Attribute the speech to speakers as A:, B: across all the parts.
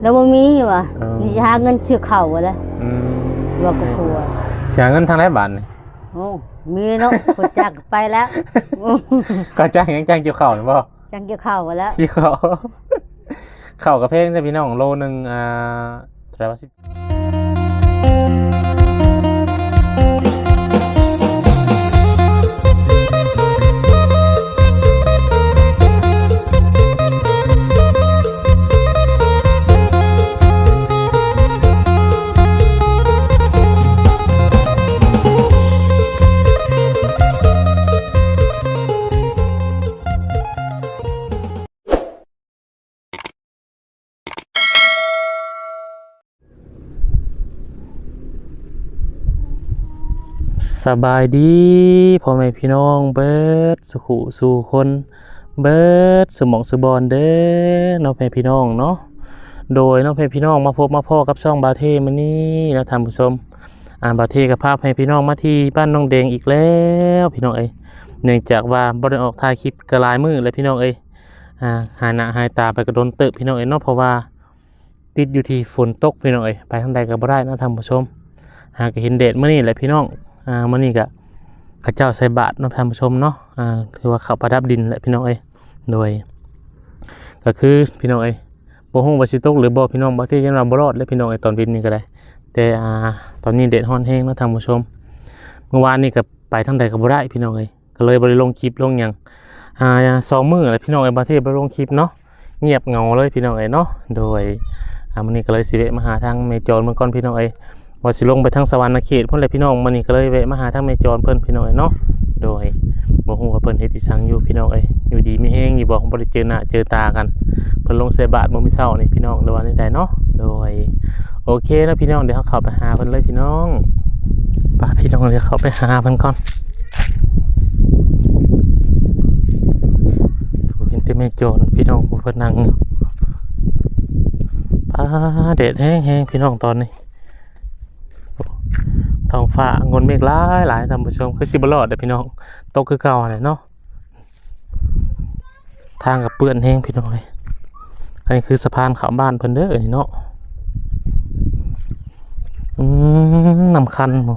A: แล้วบ่มีว่ะ
B: อ๋อ
A: นี่จะหาเงินซื้อข้าวว่ะแล้ว
B: อืม
A: ว่าก็ผัว
B: เสียเงินทางไหนบาทนี่
A: โอ้มีเนาะคนจักไปแล้ว
B: ก็จ้างหยังจ้างเกี่ยวข้าวนี่บ่
A: จังเกี่ยวข้าวว่ะแล้ว
B: ขี้ข้าวข้าวกับเพลงใช่พี่น้องโลนึงอ่าเท่าไหร่ว่าสิบ สบายดีพ่อแม่พี่น้องเบิดสุขุสู่คนเบิดสมองสุบอลเด้อน้องแพ่พี่น้องเนาะโดยน้องแพ่พี่น้องมาพบมาพ่อกับช่องบาเทมานี่แล้วท่านผู้ชมอ่าบาเทกับภาพให้พี่น้องมาที่บ้านน้องแดงอีกแล้วพี่น้องเอ้ยเนื่องจากว่าบ่ได้ออกถ่ายคลิปกระลายมือเลยพี่น้องเอ้ยอ่าหายหน้าหายตาไปกระโดนเติบพี่น้องเอ้ยเนาะเพราะว่าติดอยู่ที่ฝนตกพี่น้องเอ้ยไปทางใดก็บ่ได้นะท่านผู้ชมหากเห็นเดชเมื่อนี้แหละพี่น้อง อ่ามื่อนี้ก็ข้าเจ้าใส่บาตรนาะท่านผู้ชมเนาะอ่าคือว่าเขาประดับดินแหละพี่น้องเอ้ยโดย ก็คือพี่น้องเอ้ยบ่ฮู้ว่สิตกหรือบ่พี่น้องบางทียังเราบ่รอดเลยพี่น้องเอ้ยตอนวินนี่ก็ได้แต่อ่าตอนนี้เดชฮ้อนแฮงนาะท่านผู้ชม เมื่อวานนี่ก็ไปทางใดก็บ่ได้พี่น้องเอ้ยก็เลยบ่ได้ลงคลิปลงหยังอ่าสองมื้อแหละพี่น้องเอ้ยบางทีบ่ลงคลิปเนาะเงียบเงาเลยพี่น้องเอ้ยเนาะโดยอ่ามื้อนี้ก็เลยสิแวะมาหาทางเมจรเมื่อก่อนพี่น้องเอ้ย ว่าสิลงไปทางสวรรค์เขตเพิ่นแหละพี่น้องมื้อนี้ก็เลยแวะมาหาทางแม่จรเพิ่นพี่น้องเนาะโดยบ่ฮู้ว่าเพิ่นเฮ็ดอีสังอยู่พี่น้องเอ้ยอยู่ดีมีแฮงอยู่บ่บ่ได้เจอหน้าเจอตากันเพิ่นลงใส่บาตรบ่มีเช้านี่พี่น้องหรือว่าใดๆเนาะโดย โอเคนะพี่น้องเดี๋ยวเราเข้าไปหาเพิ่นเลยพี่น้องป่าพี่น้องเดี๋ยวเขาไปหาเพิ่นก่อนผู้เห็นแต่แม่โจรพี่น้องผู้เพิ่นนั่งอยู่ป้าเด็ดแห้งๆพี่น้องตอนนี้ ท้องฟ้างนเมฆหลายหลายท่านผู้ชมคือสิบรอดเด้อพี่น้องตกคือเก่าแหละเนาะทางกับเปื้อนแห้งพี่น้องเอ้ยอันนี้คือสะพานขาบ้านเพิ่นเด้อเนาะอืมนำคันบ่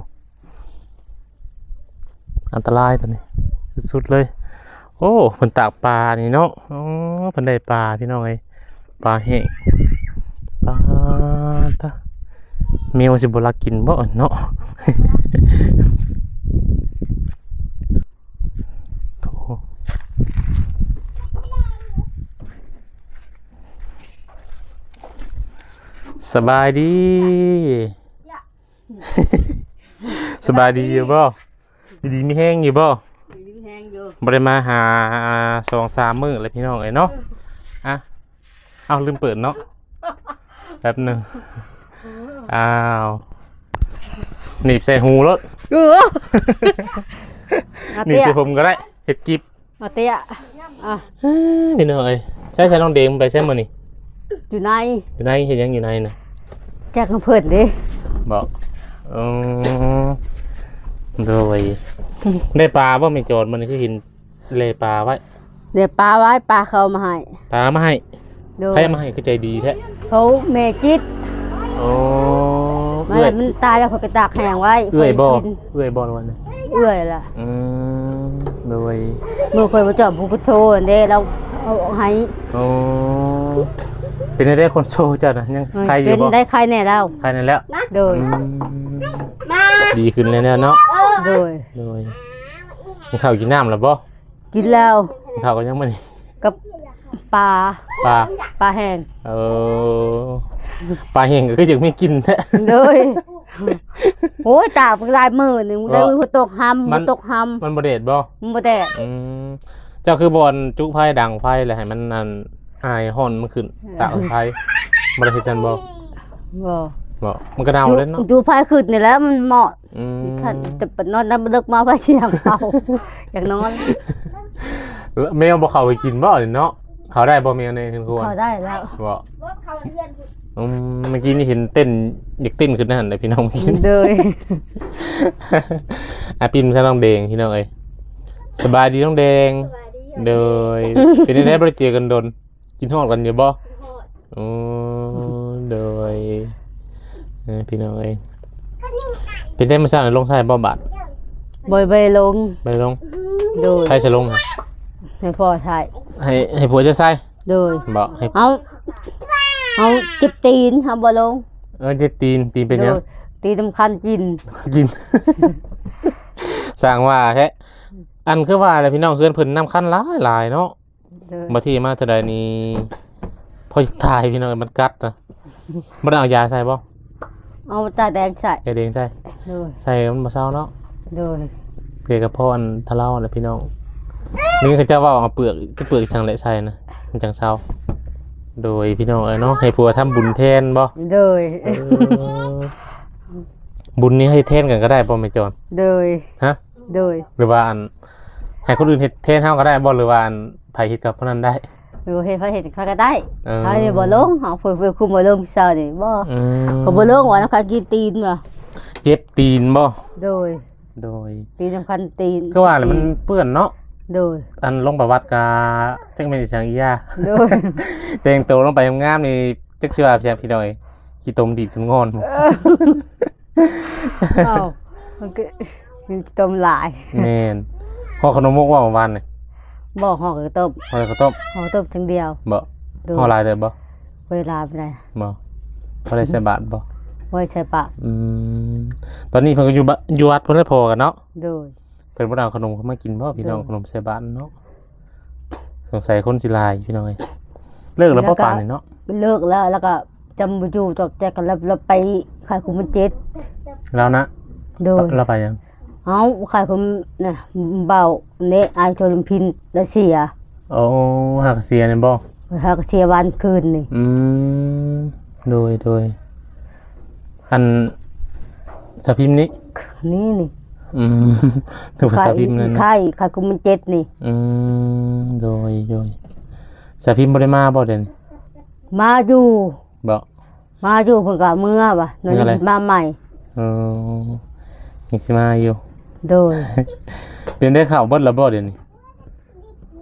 B: อันตรายตัวนี้สุดเลย โอ้เพิ่นตากปลานี่เนาะอ๋อเพิ่นได้ปลาพี่น้องเอ้ยปลาแห้งปลาตาแมวสิบ่รักกินบ่เนาะ สบายดี สบายดีอยู่บ่อยู่ดีมีแห้งอยู่บ่
A: แฮงอยู่
B: บ่ได้มาหาสองสามมื้อเลยพี่น้องเอ้ยเนาะอะเอาลืมเปิดเนาะแป๊บหนึงอ้าว หนีบใส่หูรถ
A: เออมา
B: หนีบ
A: เตี้ย
B: ใส่ผมก็ได้เห็ดกิบ
A: มาเตี้ยอะ
B: พี่น้องเอ้ยใช่ใช่น้องเดมไปเส้นมานี่
A: อยู่ใน
B: อยู่ในเห็นยังอยู่ในนะ
A: แจกน้ำเพิ่นดิ
B: บอกอืมโดยได้ปลาบ่ไม่โจรมันคือเห็นเลปลาไว้
A: เดี๋ยวปลาไว้ปลาเขาเอามาให้
B: ปลามาให้
A: โดย
B: ให้มาให้ก็ใจดีแท้
A: เขาเมจิต
B: โอ้
A: มา
B: เอื้อ
A: แล้
B: ยว
A: มันตายแล้วเขาก็ตากแห้งไว้
B: เอื้อยบ่
A: ข้กิน
B: เอื้อยบ่วันนี้
A: เอื้อยล่ะ
B: อืมโดย
A: เมื่อเคยมาจอบผู้พุทโธเด้เราเอาให้
B: โอ้เป็นได้คนโซเจ้านะยังใครอ
A: เป็
B: ยู่
A: น
B: บ่
A: ได้ใครแน่เรา
B: ใครนั่นแล้ว
A: โดย
B: อืมดีขึ้นเลยเนี่ยเนาะ
A: โดย
B: โดยกินข้าวกินน้ำแล้วบ่
A: กินแล้ว
B: กินข้าวกันยังมื้อนี้
A: กับปลา
B: ปลา
A: ปลาแห้ง
B: เออ ปลาเห็งก็คือยังไม่กินแท้
A: โดยโอ้ยตากเป็นลายมือหนึ่งได้มือตกหำ
B: มั
A: มือนตกห
B: มันบ่เด็ดบ่ำ
A: มันบ่แดด
B: อืมเจ้าคือบอลจุไฟดังไฟแหละให้มันนั่นอายห่อนมันขึ้นตากไฟบ่ได้เฮ็ดจันบ่
A: บ่
B: บ่มันก็เดาเล่นเนาะ
A: ดูพายขึ้นนี่แหล้วมันเหมาะ
B: อืม
A: ขันแต่ปนอนน้ำเลิกมาไปที่ทางเผาอยากนอน
B: แล้วแมวบ่เข้าไปกินบ่นี่เนาะเขาได้บ่แมวในคุณครู
A: พอได้แล้ว
B: บ่อื มเมื่อกี้นี่เห็นเต้นอยากเต้นขึ้นนั่นเลยพี่น้องเมื่อกี้
A: โดย
B: อาปิมใช่น้องแดงพี่น้องเอ้ยสบายดีน้องแดงโดย เป็นได้บริเจอกันโดน กินฮอดกันอยู่บ่อืมเออพี่น้องเอ้ยเป็นได้มาสร้างลงใส่บ่บาท
A: บ่อยไปลง
B: ไปลง
A: โดย
B: ใครจะลงอะ
A: ให้พ่อถ่าย
B: ให้ให้ผัวจะใส่
A: โดย
B: บ่ให้
A: เอา เอาเจ็บตีนทำบ่ลง
B: เออเจ็บตีนตีนเป็นหยัง
A: โดยตีนสำคัญกิน
B: กินสร้างว่าแท้อันคือว่าอะไรพี่น้องเพื่อนเพิ่นนำคันหลายหลายเนาะ
A: โดย
B: มาที่มาเท่าใดนี้พอตายพี่น้องมันกัดนะบ่ได้เอายาใส่บ่
A: เอาตาแดงใส่
B: ยาแดงใส่
A: โดย
B: ใส่มันบ่เศร้าเนาะ
A: โดย
B: เกี่ยวกับพ่ออันทะเลาะนะพี่น้องนี่เขาจะว่าเอาเปลือกก็เปลือกสังและใส่นะมันจังเศร้า โดยพี่น้องเอ้ยเนาะให้ผัวทำบุญแทนบ่
A: โดย
B: เออบุญนี้ให้แทนกันก็ได้บ่แม่จอน
A: โดย
B: ฮะ
A: โดย
B: หรือว่าอันให้คนอื่นเฮ็ดแทนเฮาก็ได้บ่หรือว่าอันไผเฮ็ดกับคนนั้นได้
A: โดยเฮ็ดเขาเฮ็ดเขาก็ได้
B: เออ
A: เขานี่บ่ลงเฮาเพิ่นๆคุมบ่ลงเช้านี่บ่
B: อืม
A: เขาบ่ลงว่าน้ำคันกินตีนว่ะ
B: เจ็บตีนบ่
A: โดย
B: โดย
A: ตีนสำคัญตีน
B: ก็ว่าแหละมันเปื้อนเนาะ
A: โดย
B: อันลงประวัติกาจักแม่นสิสังอียา
A: โดย
B: แต่งตัวลงไปงามๆนี่จักสิว่าเพียงพี่น้อยขี้ตมดีดขึ้นงอน
A: เอ้ามันก็มีต้มหลาย
B: แม่นพอขนมมุกว่าเมื่อวานนี่
A: บ่ห่อก็ต้ม
B: พอแล้วก็ต้ม
A: ห่อต้มทั้งเดียว
B: บ่
A: โดย
B: ห่อลายเด้อบ่
A: เวลาไปได้
B: บ่พอได้ใส่บาตรบ่
A: ไว้ใส่ปาก
B: อืมตอนนี้เพิ่นก็อยู่บะอยู่วัดเพิ่นได้พอกันเนาะ
A: โดย
B: เพิ่นบ่ได้เอาขนมเข้ามากินบ่พี่น้อง
A: เออ
B: ขนมใส่บาตรเนาะสงสัยคนสิหลายพี่น้องเอ้ยเลิกแล้วบ่ปานนี่เนาะ
A: เลิกแล้วแล้วก็จำบ่อยู่จอกแจกกันแล้วแล้วไปขายคุมมันเจ็ด
B: แล้วนะ
A: โดย
B: เราไปยัง
A: เอาขายคุมน่ะเบาเนะอายโทรมพินแล้วเสีย
B: โอ้หักเสียนี่บ่
A: หากเสียวันคืนนี่
B: อืมโดยโดยอันสพิมพ์นี้
A: นี่นี่
B: อืมดูภาษาพิมพ์นั่นนะ
A: ขายขายคุมมันเจ็ดนี่
B: อืมโดยโดยสาพิมพ์บ่ได้มาบ่เด่น
A: มาอยู่
B: บ่
A: มาอยู่เพิ่นก็เมื่อว่ะหน่อย
B: เมื่ออะไร
A: สิมาใหม่
B: เออยังสิมาอยู่
A: โดย
B: เป็นได้ข่าวเบิดแล้วบ่เดี๋ยวนี้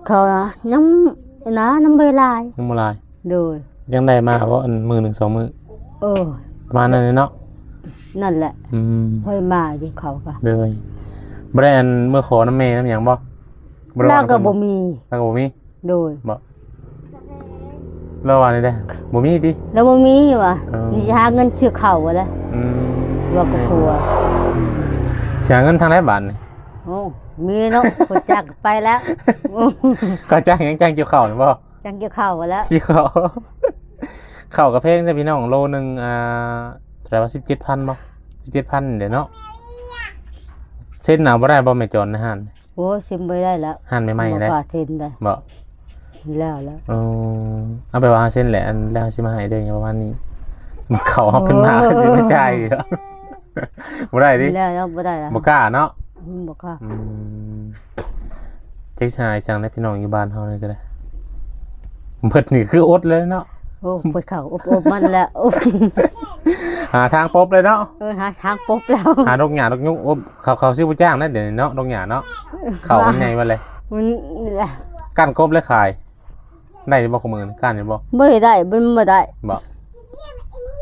A: เขานะน้ำนะน้ำใบลาย
B: ยังบ่หลาย
A: โดย
B: ยังได้มาบ่อันมือหนึ่งสองมือ
A: เออ
B: ประมาณนั้นเลยเนาะ
A: นั่นแหละ
B: อืม
A: ค่อยมาอยู่เขาก็
B: เลยบ่ได้อันเมื่อขอน้ำแม่น้ำหยังบ่บ่ได้
A: แล้
B: ว่าว
A: ก็
B: น้ำเพิ่
A: บ่
B: น
A: มี
B: แล้วก็บ่มี
A: โดย
B: บ่แล้วว่าได้ได้บ่มีติ
A: แล้วบ่มีว่ะ
B: เออ
A: นี่จะหาเงินซื้อข้าวว่ะละ
B: อืม
A: ว่าก็ครัว
B: เสียเงินทางไหนบาทนี่
A: โอ้มีเนาะคนจักไปแล้ว
B: ก็จ้างหยังจ้างเกี่ยวข้าวนี่บ่
A: จังเกี่ยวข้าวว่ะแล้ว
B: เกี่ยวข้าวข้าวกับเพลงใช่พี่น้องโลหนึงอ่า เท่าไหร่ว่า17,000บ่17,000เดี๋ยวเนาะเส้นหนาวบ่ได้บ่แม่จอนนะฮั่น
A: โอ้ชิมไปได้แล้ว
B: ฮั่นใหม่ๆได้
A: บ่กล้าเซ็นได้
B: บ่
A: แล้วแล้ว
B: เออเอาไปว่าเส้นแหละอันแล้วสิมาให้เด้อประมาณนี้มันเขาเอาขึ้นมาก็สิมาจ่ายอีกแล้วบ่ได้ดิ
A: แล้วแล้วบ่ได้แล้ว
B: บ่กล้าเนาะ
A: อืมบ่กล้า
B: อืมเจ๊ชายสั่งได้พี่น้องอยู่บ้านเฮาเลยก็ได้เพิ่นนี่คืออดเลยเนาะ
A: โอ้ปวดเข่าอบอบมันแล้วโอ้
B: หาทางปบเลยเนาะ
A: เออหาทางปุ๊บแล้ว
B: หาดอกหญ้าดอกยุงอบเขาเขาซื้อผู้จ้างนะเดี๋ยวนี้เนาะดอกหญ้าเนาะเขามันใหญ่มาเลย
A: มันนี่แหละ
B: กั้นกบเลยขาย ได้บ่ของมือนี่กั้นได้บ่
A: บ่ได้บ่บ่ได้
B: บ่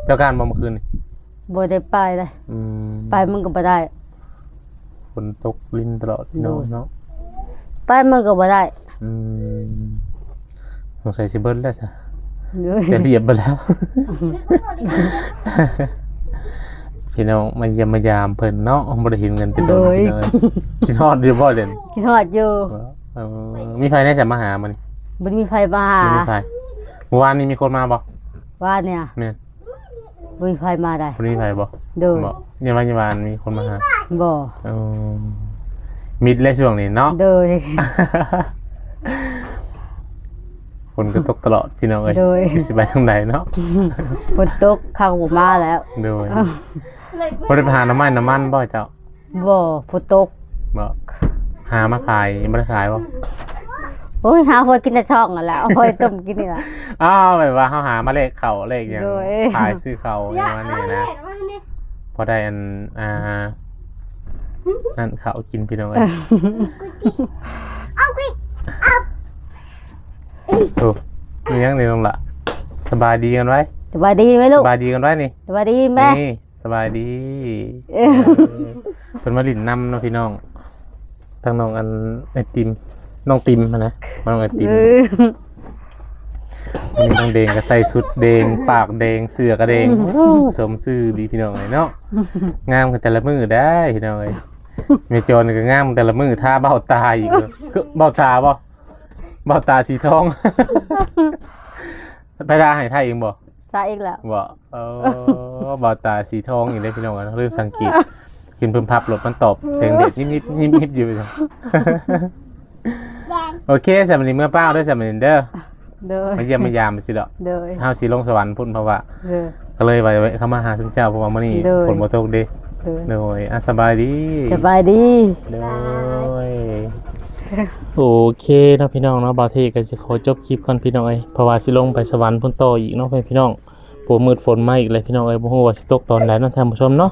B: เจ้าการบ่เมื่อคืนนี่
A: บ่ได้ไปเลย
B: อืม
A: ไปมันก็บ่ได้
B: ฝนตกลิ้นตลอดพี่น้องเนาะ
A: ไปมันก็บ่ได้
B: อืมสงสัยสิเบิ้ลแล้วจ้ะ
A: เด้อ
B: จะเรียบไปแล้ว พี่น้องมาเยี่ยมมายามเพิ่นเนาะบ่ได้เห็นเงินติดโดนพี่น้องคิดฮอดอยู่บ่เด่น
A: คิดฮอดอยู่
B: เออมีใครได้จะมาหามัน
A: บ่มีไฟมาหา
B: ไม่มีใครเมื่อวานนี้มีคนมาบ่
A: ว่าเนี่ย
B: แม่น
A: บ่มีไฟมาได้
B: คนนี้ใครบ่
A: เด้อ
B: บ่เนี่ยวันยาวานมีคนมาหา
A: บ่
B: เออมิดเลยช่วงนี้เนาะ
A: เด้อ
B: ฝนก็ตกตลอดพี่น้องเอ้ย
A: โดย
B: สิไปทางใดเนาะ
A: ฝนตกข้าวบ่มาแล้ว
B: โดยบ่ได้ไปหาน้ำมันน้ำมันบ่เจ้า
A: บ่ฝนตก
B: บ่หามาขายบ่ได้ขายบ่
A: โอ้ยหาพอกินแต่ท้องนั่นแหละเอาพอต้มกินนี่ล่ะ
B: อ้าวแบบว่าเฮาหามาเลขเข่าเลขหยัง
A: โดย
B: ขายซื้อเข่าอย่างว่านี่นะพอได้อันอ่านั่นข้าวกินพี่น้องเอ้ยโอ้ มีหยังนี่ลงละสบายดีกันไว้
A: สบายดีไหมลู
B: ส
A: ก
B: บายดีกันไว้นี่
A: สบายดีแม่
B: นี่สบายดี
A: เอ้ย
B: เออเพิ่นมาลิ้นนำเนาะพี่น้องทางน้องอันไอติมน้องติมหั้นนะมาน้องไอติม
A: เออ
B: วันนี้น้องเดงก็ใส่สุดแดงปากแดงเสื้อก็แดงโอ้สมซื่อดีพี่น้องเอ้ยเนาะงามกันแต่ละมือได้พี่น้องเอ้ยเมจอนก็งามแต่ละมือท่าเบ้าตาอีกเด้อคือเบ้าตาบ่ เบ้าตาสีทอง ไปตาให้ไทยเองบ่
A: ซาอีกแล้ว
B: บ่เออเบ้าตาสีทองอีกเลยพี่น้องอะเริ่มสังเกตขึ้นเพิ่มพับรถมันตอบเสียงเด็ดนิดๆนิดๆอยู่พี่น้องโอเคสำหรับนี้เมื่อเป้าด้วยสำหรับนี้เด้อ
A: เด้อ
B: มาเยี่ยมมายามไปสิดอก
A: เด้อ
B: เฮาสิลงสวรรค์พุ่นเพราะว่า
A: เด้อ
B: ก็เลยไปเข้ามาหาสุนเจ้าเพราะว่ามื้อนี้
A: โดย
B: ฝนบ่ตกเด้
A: เด้อ
B: โดยอะสบายดี
A: สบายดี
B: โดย โอเคเนาะพี่น้องเนาะบาเทก็สิขอจบคลิปก่อนพี่น้องเอ้ยเพราะว่าสิลงไปสวรรค์พุ่นตออีกเนาะพี่น้องปูมืดฝนมาอีกเลยพี่น้องเอ้ยบ่ฮู้ว่าสิตกตอนใดเนาะท่านผู้ชมเนาะ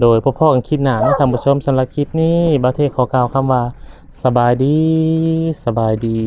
B: โดยพ่อๆกันคลิปหน้าเนาะท่านผู้ชมสำหรับคลิปนี้บาเทขอกล่าวคำว่าสบายดีสบายดี